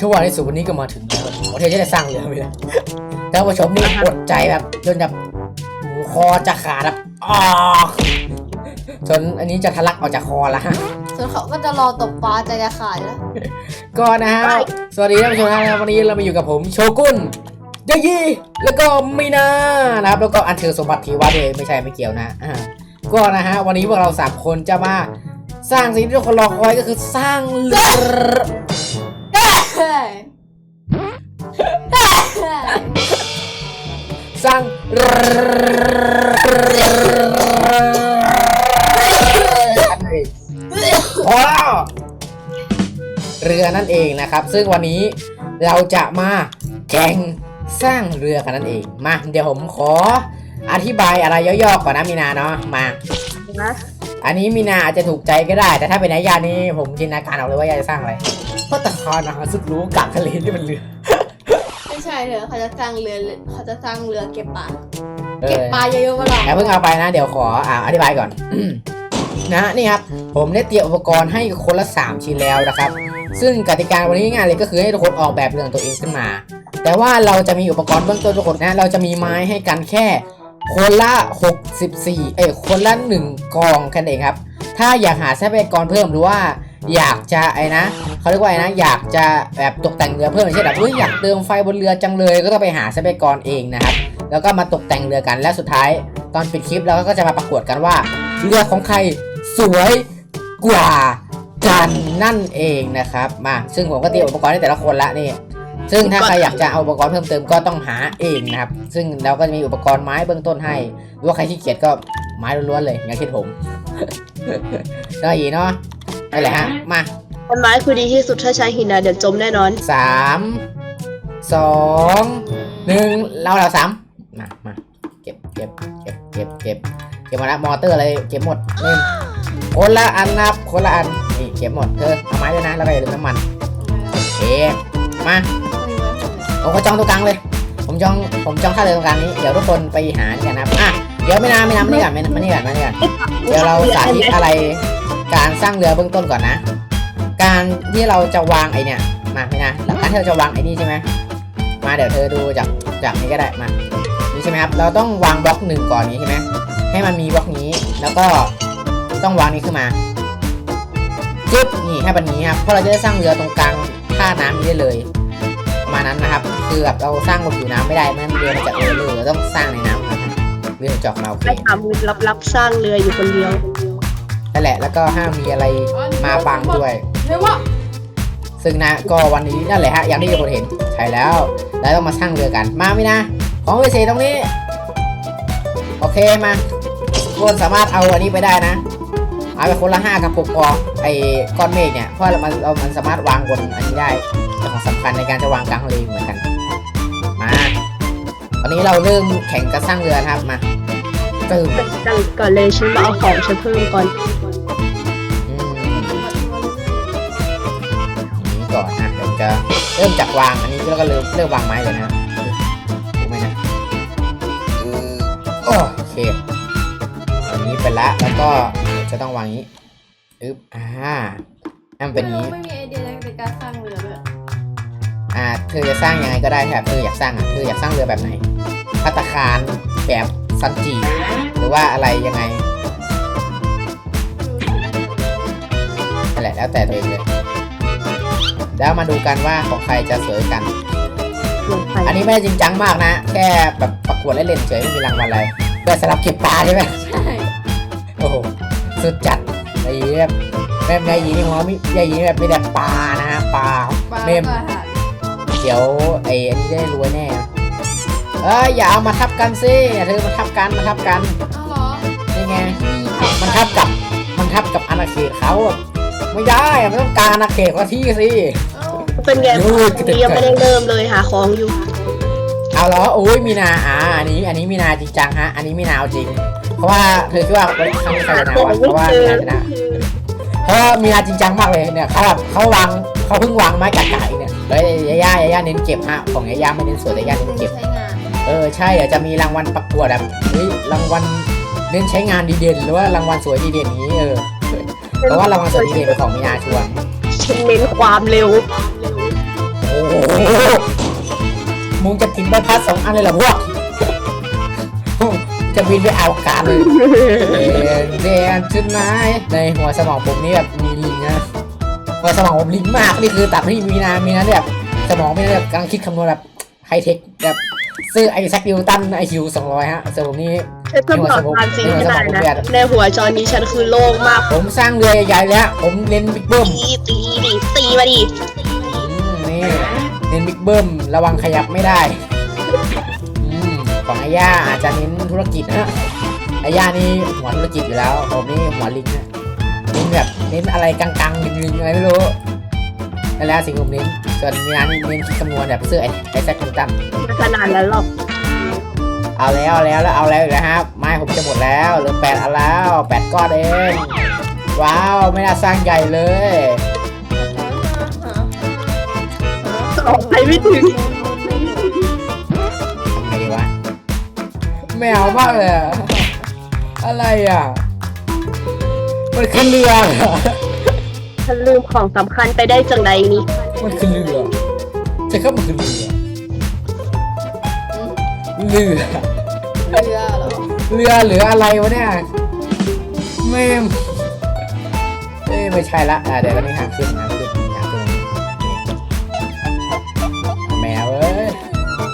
ช่วงที่สุดวันนี้ก็มาถึงแล้ววันที่จะได้สร้างเรือไปแล้วท่านผู้ชมนี่อดใจแบบจนแบบหมูคอจะขาดแบบอ้อกจนอันนี้จะทะลักออกจากคอแล้วฮะส่วนเขาก็จะรอตบปลาใจจะขาดแล้วก็นะฮะสวัสดีท่านผู้ชมนะครับวันนี้เรามาอยู่กับผมโชกุนเดยี่แล้วก็มีนานะครับแล้วก็อันเธอสมบัติทีวัดเลยไม่ใช่ไม่เกี่ยวนะอ่าก็นะฮะวันนี้พวกเราสามคนจะมาสร้างสิ่งที่ทุกคนรอคอยก็คือสร้างเรือ สร้างเรือพอแล้วเรือนั่นเองนะครับ ซึ่งวันนี้เราจะมาแข่งสร้างเรือกันนั่นเอง มา เดี๋ยวผมขออธิบายอะไรย่อๆก่อนนะมีนาเนาะมานะอันนี้มีนาอาจจะถูกใจก็ได้ แต่ถ้าเป็นนายานี่ผมจินตนาการออกเลยว่ายาจะสร้างอะไรเพราะตะคอนนะคะสุดรู้กลางทะเลที่มันเรือไม่ ใช่เถอะเขาจะสร้างเรือเขาจะสร้างเรือเก็บปลาเอเก็บอปลาเยอะๆมาหรอกอย่าเพิ่งเอาไปนะ เดี๋ยวขออ่าอธิบายก่อน นะนี่ครับ ผมได้เตรียมอุปกรณ์ให้คนละ 3 ชิ้นแล้วนะครับ ซึ่งกติกาวันนี้ง่ายเลยก็คือให้ทุกคนออกแบบเรื่องตัวเองขึ้นมา แต่ว่าเราจะมีอุปกรณ์เบื้องต้นทุกคนนะ เราจะมีไม้ให้กันแค่ คนละ 64 เอ้ยคนละ 1 กองแค่นั้นเองครับ ถ้าอยากหาทรัพยากรเพิ่มหรือว่า อยากจะไอ้นะเขาเรียกว่าไอ้นะอยากจะแบบตกแต่งเรือเพิ่มอย่างเช่นแบบอุ้ยอยากเติมไฟบนเรือจังเลย ก็ต้องไปหาทรัพยากรเองนะครับ แล้วก็มาตกแต่งเรือกันและสุดท้าย ตอนปิดคลิปเราก็จะมาประกวดกันว่า เรือของใครสวยกว่ากันนั่นเองนะครับมาซึ่งผมก็เตรียมอุปกรณ์ให้แต่ละคนละนี่ ซึ่งถ้าใครอยากจะเอาอุปกรณ์เพิ่มเติมก็ต้องหาเองนะครับ ซึ่งเราก็จะมีอุปกรณ์ไม้เบื้องต้นให้ หรือว่าใครขี้เกียจก็ไม้ล้วนๆเลยอย่างเช่นผมก็อีเนาะนั่นแหละฮะ มาต้นไม้คือดีที่สุดถ้าใช้หินนะเดี๋ยวจมแน่นอนสามสองหนึ่งเราเราสามมามาเก็บเก็บเก็บเก็บเก็บเก็บหมดละมอเตอร์อะไรเก็บหมดหนึ่งคนละอันนะครับคนละอันนี่เก็บหมดเธอเอาไม้ด้วยนะแล้วก็อย่าลืมน้ำมันโอเคมา ผมก็จองตรงกลางเลย ผมจอง ผมจองท่าเรือตรงกลางนี้ เดี๋ยวทุกคนไปหากันนะครับอะเดี๋ยวไม่นานไม่นานไม่นานไม่นานไม่นานไม่นานเดี๋ยวเราสาธิตอะไร การสร้างเรือเบื้องต้นก่อนนะ การที่เราจะวางไอเนี่ย มาไม่นะแล้วการที่เราจะวางไอ้นี่ใช่ไหมมาเดี๋ยวเธอดูจากจากนี้ก็ได้มา นี่ใช่ไหมครับ เราต้องวางบล็อกหนึ่งก่อนนี้ใช่ไหมให้มันมีบล็อกนี้ แล้วก็ต้องวางนี้ขึ้นมาจึ๊บนี่ให้เป็นนี้ครับ เพราะเราจะได้สร้างเรือตรงกลางท่าน้ำนี้ได้เลยประ มาณนั้นนะครับ คือแบบเราสร้างบนผิวน้ำไม่ได้ไม่งั้นเรือมันจะเออเลยเราต้องสร้างในน้ำนะครับเรือจะออกมาโอเคไปทำลับๆสร้างเรืออยู่คนเดียวนั่นแหละแล้วก็ห้ามมีอะไรมาบังด้วยเรียกว่าซึ่งนะก็วันนี้นั่นแหละฮะอย่างที่ทุกคนเห็นใช่แล้ว แล้วต้องมาช่างเรือกันมาไม่นะ ของวิเศษตรงนี้ โอเคมาทุกคนสามารถเอาอันนี้ไปได้นะเอาไปคนละห้ากับปกกอกไอ้ก้อนเมฆเนี่ยเพราะเรามันเรามันสามารถวางบนอันนี้ได้เป็นของ สำคัญในการจะวางกลางทะเลเหมือนกัน มา ตอนนี้เราเริ่มแข่งกันสร้างเรือนะครับมาตึมกันก่อนเลยฉันมาเอาของฉันเพิ่มก่อนอืมอย่างนี้ก่อนนะเดี๋ยวจะเริ่มจากวางอันนี้แล้วก็เริ่มเริ่มวางไม้เลยนะถูกไหมนะอืมโอเคอันนี้ไปละแล้วก็จะต้องวางอย่างนี้อึ๊บอ่าให้มันเป็นอย่างนี้ ไม่มีไอเดียในการสร้างเรือเลย อ่าเธอจะสร้างยังไงก็ได้ครับเธออยากสร้างอะเธออยากสร้างเรือแบบไหนพัตตาคารแบบซันจิหรือว่าอะไรยังไงนั่นแหละแล้วแต่ตัวเองเลยแล้วมาดูกันว่าของใครจะสวยกันลงไปอันนี้ไม่ได้จริงจังมากนะ แค่แบบประกวดเล่นๆเฉยไม่มีรางวัลอะไรเพื่อสลับเก็บปลาใช่ไหมใช่โอ้โหสุดจัดไอ้เหี้ยแบบนายหญิงนี่หัวมิยายหญิงแบบมีแต่ปลานะฮะปลาปลาเมมก็อาหาร เดี๋ยวไอ้อันนี้ได้รวยแน่เอ้ยอย่าเอามาทับกันสิอย่าเธอมาทับกันมาทับกันเอาเหรอนี่ไงมันทับกับมันทับกับอาณาเขตเขาอะไม่ได้อะมันต้องการอาณาเขตของที่สิเอาเป็นไงยูดกระเด็นยังไม่ได้เริ่มเลยหาของอยู่ เอาเหรอโอ้ยมีนาอ่าอันนี้ อันนี้มีนาจริงจังฮะ อันนี้มีนาเอาจริง เพราะว่าเธอคิดว่าวันครั้งนี้ใครชนะวะเพราะว่ามีนาชนะ เพราะมีงาจริงจังมากเลยเนี่ยเขาแบบเขาวางเขาเพิ่งวางไม้กัดไก่เนี่ยแล้วยาย่ายาย่าเน้นเก็บฮะของยาย่าไม่เน้นสวยแต่ยาย่าเน้นเก็บ ใช้งานเออใช่เดี๋ยวจะมีรางวัลประกวดแบบเฮ้ยรางวัลเน้นใช้งานดีเด่นหรือว่ารางวัลสวยดีเด่นนี้เออเพราะว่ารางวัลสวยดีเด่นเป็นของมีนาชวนเน้นความเร็ว โอ้โหมึงจะกินใบพัดสองอันเลยเหรอพวก จะบินไปเอาการเลยเดนชุดไม้ในหัวสมองผมนี่แบบมีลิงนะหัวสมองผมลิงมากนี่คือตัดที่มีนามีนาแบบสมองไม่ได้แบบกำลังคิดคำนวณแบบไฮเทคแบบซื้อไอแซคนิวตันไอคิวสองร้อยฮะส่วนผมนี่เอ้ยต้องบอกความจริงให้ได้นะในหัวจอนี้ฉันคือโล่งมาก ผมสร้างเรือใหญ่ๆแล้ว ผมเน้นบิ๊กเบิ้มตีตีดิตีมาดิอืมนี่เน้นบิ๊กเบิ้มระวังขยับไม่ได้อืม ของอาย่าอาจจะเน้นธุรกิจนะอาย่านี่หัวธุรกิจอยู่แล้วผมนี่หัวลิงนะเน้นแบบเน้นอะไรกลางๆลิงๆอะไรไม่รู้นั่นแหละสิ่งผมเน้นส่วนมีนานี่เน้นคิดคำนวณแบบเสื้อไอ้ไอ้แซคนิวตันไม่ขนาดนั้นหรอกเอาแล้วเอาแล้วแล้วเอาแล้วอีกแล้วครับไม้ผมจะหมดแล้วเหลือแปดอันแล้วแปดก้อนเองว้าวไม่น่าสร้างใหญ่เลยออกไปไม่ถึง ไม่เอามากเลยอะอะไรอะ มันคือเรือเหรอฉันลืมของสำคัญไปได้จังใดนี่มันคือเรือใช่ครับมันคือเรือเรือเรือเหรอเรือหรืออะไรวะเนี่ยแม่มเอ้ยไม่ใช่ละอะเดี๋ยวก็นี่หางขึ้นหางขึ้นหางขึ้นนี่แมวเอ้ย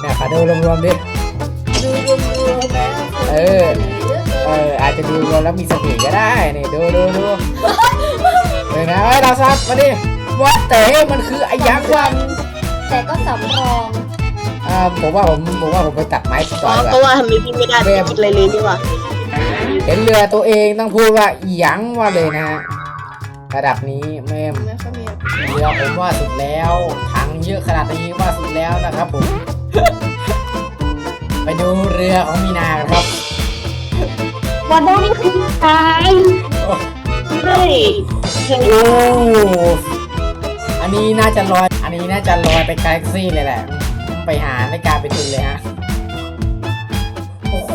แมวขาดูรวมๆดิดูรวมๆแล้ว เออ เอออาจจะดูรวมแล้วมีเสน่ห์ก็ได้นี่ดูดูดูเดี๋ยวนะเอ้ยเราซับมาดิว่าแต่มันคือไอ้ยักษ์วันแต่ก็สำรองอ่าผมว่าผมผมว่าผมไปตัดไม้ต่อ๋ออยดีก็กว่าว่าทำไมพี่ไม่ได้ไม่คิดอะไรเลยนี่หว่าเห็นเรือตัวเองต้องพูดว่าอีหยังว่าเลยนะฮะระดับนี้แม่ม ไม่ค่อยมีเรือผมว่าสุดแล้วถังเยอะขนาดนี้ว่าสุดแล้วนะครับผม ไปดูเรือของมีนากันครับ วันนี้คือตายเฮ้ยโอ้อันนี้น่าจะลอย อันนี้น่าจะลอยไปกาแล็กซี่เลยแหละ ไปหาในการเป็นทุนเลยฮะโอ้โห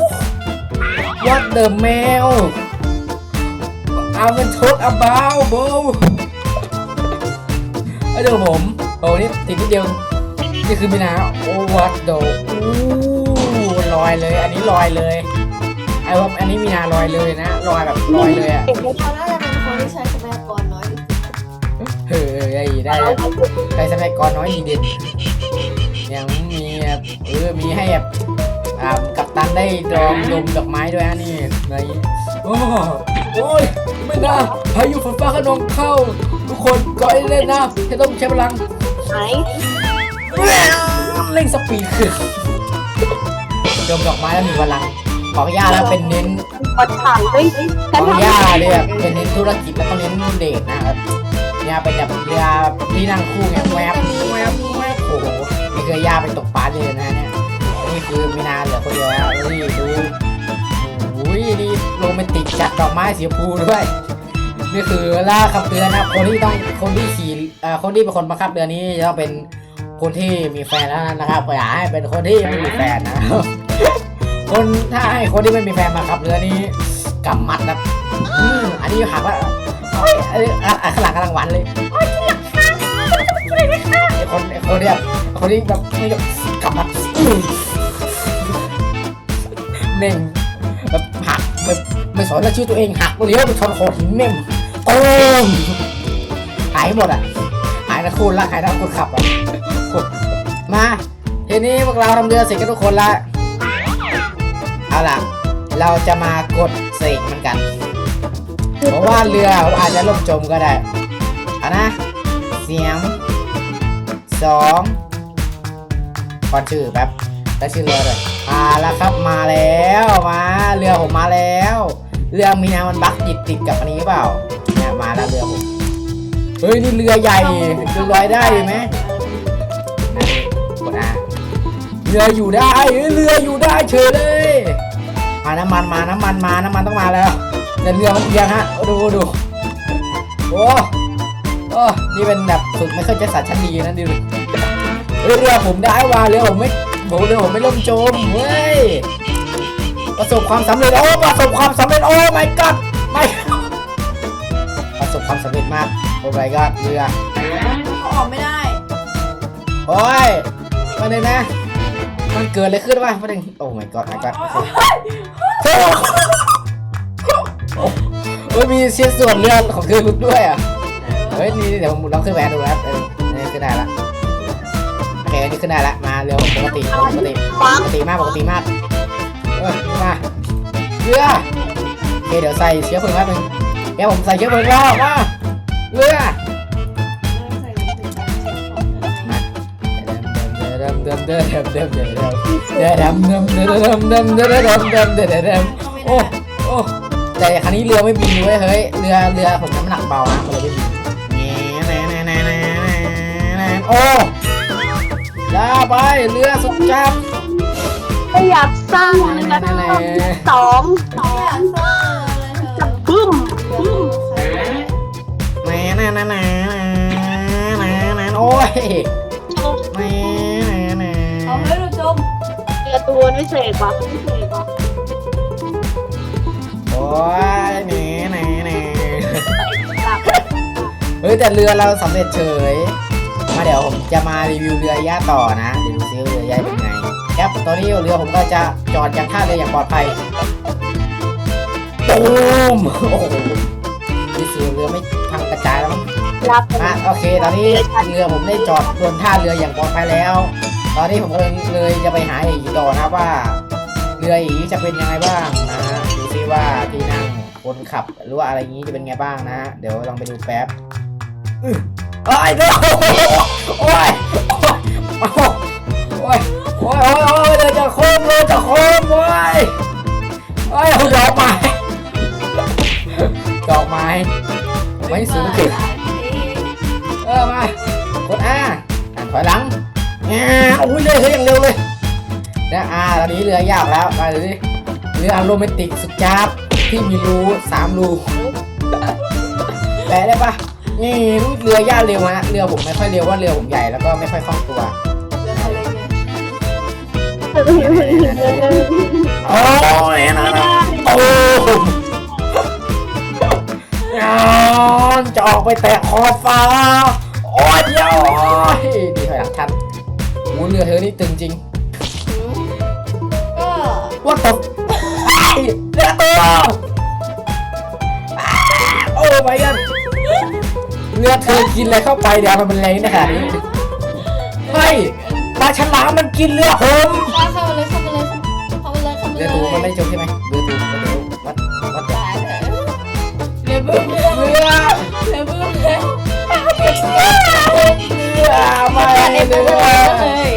What the mail เอามันชกอาบ้าโบไอ้เดี๋ยวผมโอ้นี่ติดนิดเดียว นี่คือมีนาโอ้ what the อู้ลอยเลย อันนี้ลอยเลย ไอ้ว่าอันนี้มีนาลอยเลยนะลอยแบบลอยเลยอะเขาน่าจะเป็นคนที่ใช้ทรัพยากรน้อยที่สุดเฮ้ยได้แล้วใช้ทรัพยากรน้อยดีเด่นยังมีแบบเออมีให้แบบอ่ากัปตันได้ดองดมดอกไม้ด้วยฮะนี่อะไรอย่างงี้โอ้โอ้ยไม่น่าพายุฝนฟ้าขนองเข้า ทุกคนก่อนเล่นนะจะต้องใช้พลังไหนเร่งสปีดขึ้นดมดอกไม้แล้วมีพลัง ของย่าแล้วเป็นเน้นกดถังเฮ้ยขฉันองทำย่าเนี่ยแบบเป็นเน้นธุรกิจแล้วก็เน้นเดทนะครับเนี่ยเป็นแบบเรือที่นั่งคู่ไงแวบแวบแวบโอ้โหนี่คือย่าไปตกปลาเลยนะเนี่ยนี่คือมีนาเหลือคนเดียวแล้วเฮ้ยดูโอ้ยนี่โรแมนติกจัดดอกไม้สีชมพูด้วยนี่คือล่าขับเรือนะคนที่ต้องคนที่ขี่เอ่อคนที่เป็นคนบังคับเรือนี้จะต้องเป็นคนที่มีแฟนแล้วนะครับอย่าให้เป็นคนที่ไม่มีแฟนนะครับ คนถ้าให้คนที่ไม่มีแฟนมาขับเรือนี้กำมัดนะอืมอันนี้หักแล้วโอ้ยเอ้ยอะอะข้างหลังกำลังหวานเลยโอ้ยที่รักค่ะไอ้คนไอ้คนเนี่ยคนที่แบบไม่แบบกำมัดอืมเน่งแบบหักแบบไม่สนแล้วชื่อตัวเองหักเลี้ยวไปชนโขดหินเน่มโอ้มหายหมดอะหายทั้งคู่ละหายทั้งคนขับอะมาทีนี้พวกเราทำเรือเสร็จกันทุกคนละ เอาล่ะ เราจะมากดเสกมันกันเพราะว่าเรืออาจจะล่มจมก็ได้เอานะเสียงสองก่อนชื่อแป๊บแล้วชื่อเรือเลยมาแล้วครับมาแล้วมาเรือผมมาแล้วเรือมีน้ำมันบักติดติดกับอันนี้เปล่าเนี่ยมาแล้วเรือผมเฮ้ยนี่เรือใหญ่จะลอยได้ไหมกดอะ เรืออยู่ได้เอ้ยเรืออยู่ได้เฉยเลยมาน้ำมันมาน้ำมันมาน้ำมันต้องมาแล้วแต่เรือมันเอียงฮะดูดูโอ้โอ้นี่เป็นแบบฝึกไม่เคยจะสัตว์ชั้นดีนะดิดูเฮ้ยเรือผมได้ว่ะเรือผมไม่ผมเรือผมไม่ล่มจมเฮ้ยประสบความสำเร็จโอ้ประสบความสำเร็จโอ้ my god ไม่ประสบความสำเร็จมากโอ้ my god เรือเขาออกไม่ได้โอ้ยมาเลยนะ มามันเกิดอะไรขึ้นวะประเด็นโอ้ my god my god เฮ้ยมีเสี้ยนส่วนเรือของเธอลุกด้วยอะเฮ้ยนี่เดี๋ยวผมลองขึ้นแหวนดูครับเออนี่ขึ้นได้ละโอเคอันนี้ขึ้นได้ละมาเร็วปกติปกติปกติมากปกติมากเออมาเรือโอเคเดี๋ยวใส่เชื้อเพลิงแป๊บนึงแกผมใส่เชื้อเพลิงแล้วมาเรือ เดิมเดิมเดิมเดิมเดิมเดิมเดิมเดิมเดิมเดิมเดิมเดิมเดิมเดิมเดิมเดิมเดิมเดิมเดิมโอ้โอ้แต่ครั้นี้เรือไม่บินเว้ยเฮ้ยเรือเรือผมน้ำหนักเบานะเลยไม่บินโอ้ยาไปเรือสุดจับไม่อยากสร้างเลยนะสองสองอยากสร้างเลยเธจะอบึ้มบึ้มแหน่าน่าน่าน่าน่าโอ้ยแหม่น่ เรือตัวไม่เสกวะไม่เสกวะโอ้ยแหม่แหม่แหม่เฮ้ยแต่เรือเราสำเร็จเฉย มาเดี๋ยวผมจะมารีวิวเรือย่าต่อนะเดี๋ยวดูซิว่าเรือย่าเป็นไงครับตอนนี้เรือผมก็จะจอดยังท่าเรืออย่างปลอดภัยตูมโอ้โหนี่สิเรือไม่พังกระจายแล้วมั้งรับอะโอเค ตอนนี้เรือผมได้จอดบนท่าเรืออย่างปลอดภัยแล้ว ตอนนี้ผมกำลังเลยจะไปหาอีต่อนะครับว่า เรืออีจะเป็นยังไงบ้างนะฮะดูซิว่าที่นั่งคนขับหรือว่าอะไรอย่างนี้จะเป็นไงบ้างนะฮะเดี๋ยวลองไปดูแป๊บอื้อเอ้ยโอ้ยโอ้ยวโอ้ยโอ้ยโอ้ยโอ้ยโอ้ยโอ้ยเรือจะโค้งเรือจะโค้งโอ้ย เรือยาวแล้วมาดูดิเรือโรแมนติกสุดจ้าบที่มีรูสามรูแปลได้ปะนี่เรือยาวเร็วนะเรือผมไม่ค่อยเร็วว่าเรือผมใหญ่แล้วก็ไม่ค่อยคล่องตัวโอ้ยนะนะโอ้ยนจะออกไปแตะขอบฟ้าโอ้ยเดี๋ยวโอ้ยดีถอยหลังทันโอ้เรือเธอนี่ตึงจริง ว่าตกเรือตัวโอ้ไม่กันเรือเธอกินอะไรเข้าไปเดี๋ยวมันเป็นแรงนะขนาดนี้เฮ้ยปลาฉลามมันกินเรือผมเข้าเข้ามาเลยเข้ามาเลยเข้ามาเลยเข้ามาเลยเรือตูมันไม่ได้จมใช่ไหมเรือตูเรือตูวัดวัดตายเถอะเรือบึ้มเรือเรือบึ้มแล้วเรือไม่อันนี้เรืบึ้มอเลย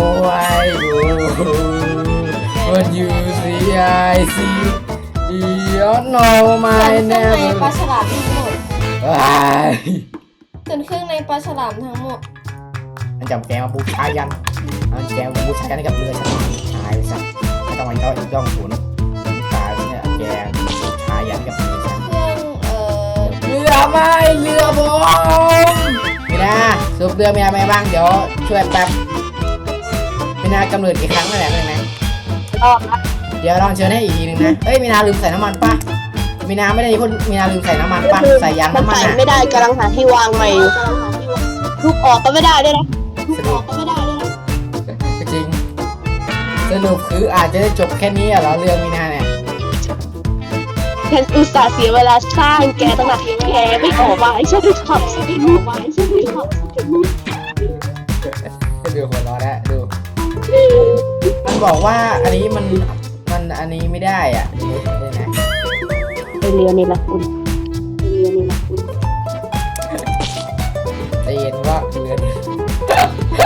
You go I go When you see I see You know ส่วน my เครื่องใน name ปลาฉลามทั้งหมดว้ายส่วนเครื่องในปลาฉลามทั้งหมด มันจับแกมาบูชายันมันแกมาบูชายันให้กับเรือฉันตายเลยสักไม่ต้องมาย่อย่องขุนตายแล้วเนี่ยแกบูชายันกับเรือฉัน เครื่องเอ่อเรือไม่เรือผมมีนาสูบเรือมีนาไปบ้างเดี๋ยวช่วยแป๊บ มีนากำเนิดอีกครั้งนั่นแหละนั่นนะรอบนะเดี๋ยวลองเชิญให้อีกทีหนึงนะเอ้ยมีนาลืมใส่น้ำมันปะมีนาไม่ได้พูดมีนาลืมใส่น้ำมันปะใส่ยางมันน้ำมันใส่อะไม่ได้กำลังหาที่วางใหม่อยู่ทุกออกก็ไม่ได้ด้วยนะทุกสอรุอปกก็ไม่ได้ด้วยนะจริงสรุปคืออาจจะได้จบแค่นี้อะเหรอเรื่องมีนาเนี่ยฉันอุตส่าห์เสียเวลาสร้างแกตั้งแต่แกไม่ออกมาให้ฉันได้ทำสักทีออกมาให้ฉัน บอกว่าอันนี้มันมันอันนี้ไม่ได้อะดูดินี่นะไปเรียนนี่ละคุณไปเรียนนี่ละคุณใจเย็นว่าเรือนเ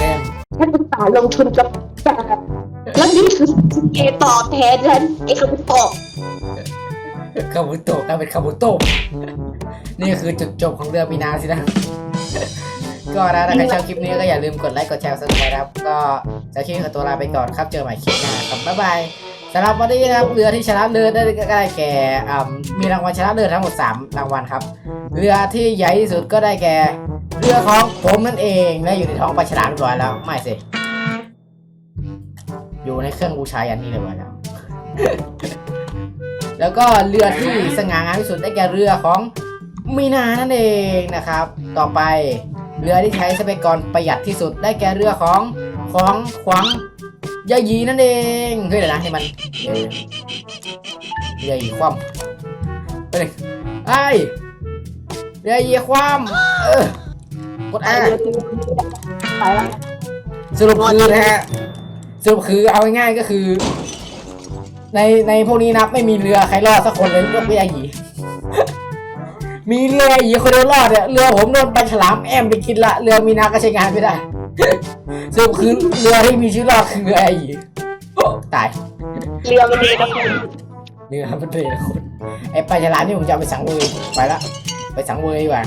ริ่มฉันอุตส่าห์ลงทุนกับแกแล้วนี่คือเกตอบแทนฉันไอ้คำตอบคาบุโตะกลายเป็นคาบุโตะนี่คือจุดจบของเรือมีนาสินะ ก็นะถ้าใครชอบคลิปนี้ก็อย่าลืมกดไลค์กดแชร์สับสไครต์ครับ ก็จะคลิปขอตัวลาไปก่อนครับเจอใหม่คลิปหน้าครับบ๊ายบายสำหรับวันนี้นะครับเรือที่ชนะเลิศได้ได้แก่อ่ามีรางวัลชนะเลิศทั้งหมด 3 รางวัลครับ เรือที่ใหญ่ที่สุดก็ได้แก่เรือของผมนั่นเองและอยู่ในท้องปลาฉลามเรียบร้อยแล้วไม่สิอยู่ในเครื่องบูชายันนี่เรียบร้อยแล้วแล้วก็เรือที่สง่างามที่สุดได้แก่เรือของมีนานั่นเองนะครับ ต่อไป เรือที่ใช้ทรัพยากรประหยัดที่สุดได้แก่เรือของของขวางยายีนั่นเองเฮ้ยเดี๋ยวนะนี่มันเออเรือยีคว่ำไปเลยไอ้ยเรือยีคว่ำเออกดอะไปละสรุปคือนะฮะสรุปคือเอาง่ายๆก็คือ ในในพวกนี้นับไม่มีเรือใครรอดสักคนเลยยกเรือยายี มีเรือยาหยีคนเดียวรอดเนี่ยเรือผมโดนปลาฉลามแอมไปกินละเรือมีนาก็ใช้งานไม่ได้สรุปคือเรือที่มีชื่อรอดคือเรือยาหยีโอ้ตายเรือมันเองนะคุณเรือมันเลยนะคุณไอ้ปลาฉลามนี่ผมจะเอาไปสังเวยไปละไปสังเวยดีกว่า